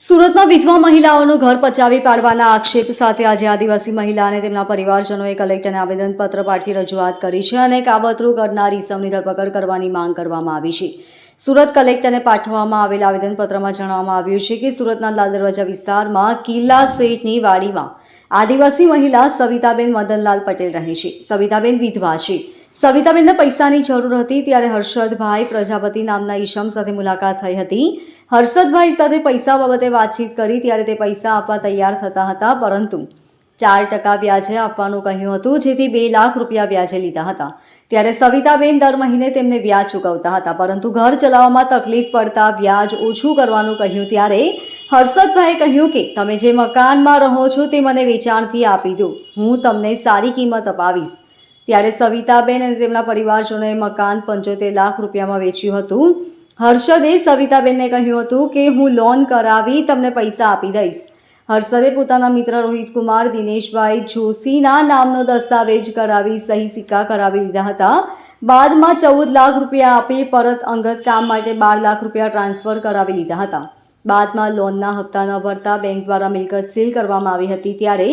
સુરતમાં વિધવા મહિલાઓનું ઘર પચાવી પાડવાના આક્ષેપ સાથે આજે આદિવાસી મહિલા અને તેમના પરિવારજનોએ કલેક્ટરને આવેદનપત્ર પાઠવી રજૂઆત કરી છે અને કાબતરું કરનાર ઈસમની ધરપકડ કરવાની માંગ કરવામાં આવી છે. સુરત કલેક્ટરને પાઠવવામાં આવેલ આવેદનપત્રમાં જણાવવામાં આવ્યું છે કે સુરતના લાલ દરવાજા વિસ્તારમાં કિલ્લા શેઠની વાડીમાં આદિવાસી મહિલા સવિતાબેન મદનલાલ પટેલ રહે છે. સવિતાબેન વિધવા છે. સવિતાબેનને પૈસાની જરૂર હતી ત્યારે હર્ષદભાઈ પ્રજાપતિ નામના ઈશમ સાથે મુલાકાત થઈ હતી. હર્ષદભાઈ સાથે પૈસા બાબતે વાતચીત કરી ત્યારે તે પૈસા આપવા તૈયાર થતા હતા, પરંતુ ચાર ટકા વ્યાજે આપવાનું કહ્યું હતું, જેથી બે લાખ રૂપિયા વ્યાજે લીધા હતા. ત્યારે સવિતાબેન દર મહિને તેમને વ્યાજ ચૂકવતા હતા, પરંતુ ઘર ચલાવવામાં તકલીફ પડતા વ્યાજ ઓછું કરવાનું કહ્યું ત્યારે હર્ષદભાઈએ કહ્યું કે, તમે જે મકાનમાં રહો છો તે મને વેચાણથી આપી દો. હું તમને સારી કિંમત અપાવીશ. ત્યારે સવિતાબેન અને તેમના પરિવારજનોએ મકાન પંચોતેર લાખ રૂપિયામાં વેચ્યું હતું. હર્ષદે સવિતાબેનને કહ્યું હતું કે, હું લોન કરાવી તમને પૈસા આપી દઈશ. હર્ષદે પોતાના મિત્ર રોહિત કુમાર, દિનેશભાઈ જોશીના નામનો દસ્તાવેજ કરાવી સહી સિક્કા કરાવી લીધા હતા. બાદમાં ચૌદ લાખ રૂપિયા આપી પરત અંગત કામ માટે બાર લાખ રૂપિયા ટ્રાન્સફર કરાવી લીધા હતા. બાદમાં લોનના હપ્તા ન ભરતા બેંક દ્વારા મિલકત સીલ કરવામાં આવી હતી ત્યારે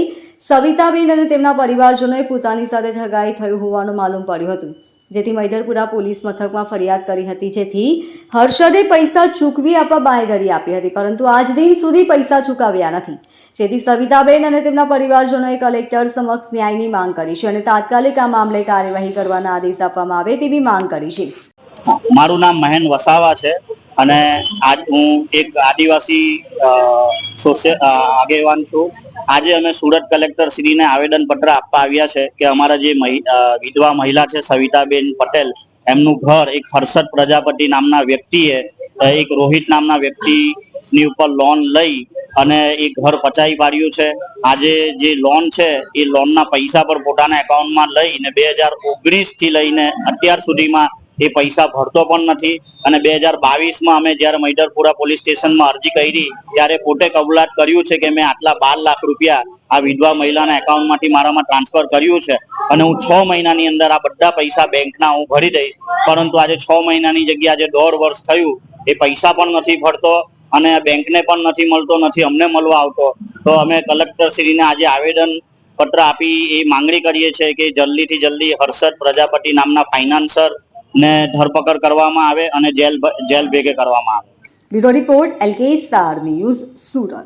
સવિતાબેન અને તેમના પરિવારજનોએ પોતાની સાથે ઠગાઈ થયું હોવાનું માલુમ પડ્યું હતું. જેથી મૈદરપુરા પોલીસ મથકમાં ફરિયાદ કરી હતી. જેથી હર્ષદે પૈસા ચૂકવી આપવા બાંયધરી આપી હતી, પરંતુ આજ દિન સુધી પૈસા ચૂકવ્યા નથી. જેથી સવિતાબેન અને તેમના પરિવારજનોએ કલેક્ટર સમક્ષ ન્યાયની માંગ કરી છે અને તાત્કાલિક આ મામલે કાર્યવાહી કરવાના આદેશ આપવામાં આવે તેવી માંગ કરી છે. મારું નામ મહેન વસાવા છે અને આજ હું એક આદિવાસી અ, સોશિય- આગેવાન છું. આજે અમે સુરત કલેક્ટર શ્રીને આવેદન પત્ર આપવા આવ્યા છે કે અમારા જે વિધવા મહિલા છે સવિતાબેન પટેલ એમનું ઘર એક હર્ષદ પ્રજાપતિ નામના વ્યક્તિએ એક રોહિત નામના વ્યક્તિની ઉપર લોન લઈ અને એ ઘર પચાવી પાડ્યું છે. આજે જે લોન છે એ લોનના પૈસા પર પોતાના એકાઉન્ટમાં લઈને બે હજાર ઓગણીસથી લઈને અત્યાર સુધીમાં એ પૈસા ભરતો પણ નથી. અને બે હજાર બાવીસમાં અમે જ્યારે મૈદરપુરા પોલીસ સ્ટેશનમાં અરજી કરી, ત્યારે પોતે કબૂલાત કર્યું છે કે મેં આટલા બાર લાખ રૂપિયા આ વિધવા મહિલાના એકાઉન્ટમાંથી મારામાં ટ્રાન્સફર કર્યું છે. અને હું છ મહિનાની અંદર આ બધા પૈસા બેંકના હું ભરી દઈશ. પરંતુ આજે છ મહિનાની જગ્યાએ આજે દોઢ વર્ષ થયું. એ પૈસા પણ નથી ભરતો અને બેંકને પણ નથી મળતો, નથી અમને મળવા આવતો. તો અમે કલેક્ટર શ્રીને આજે આવેદન પત્ર આપી એ માંગણી કરીએ છીએ કે જલ્દીથી જલ્દી હર્ષદ પ્રજાપતિ નામના ફાઇનાન્સર ને ધરપકડ કરવામાં આવે અને જેલ જેલ ભેગે કરવામાં આવે. Bureau report LK star news Surat.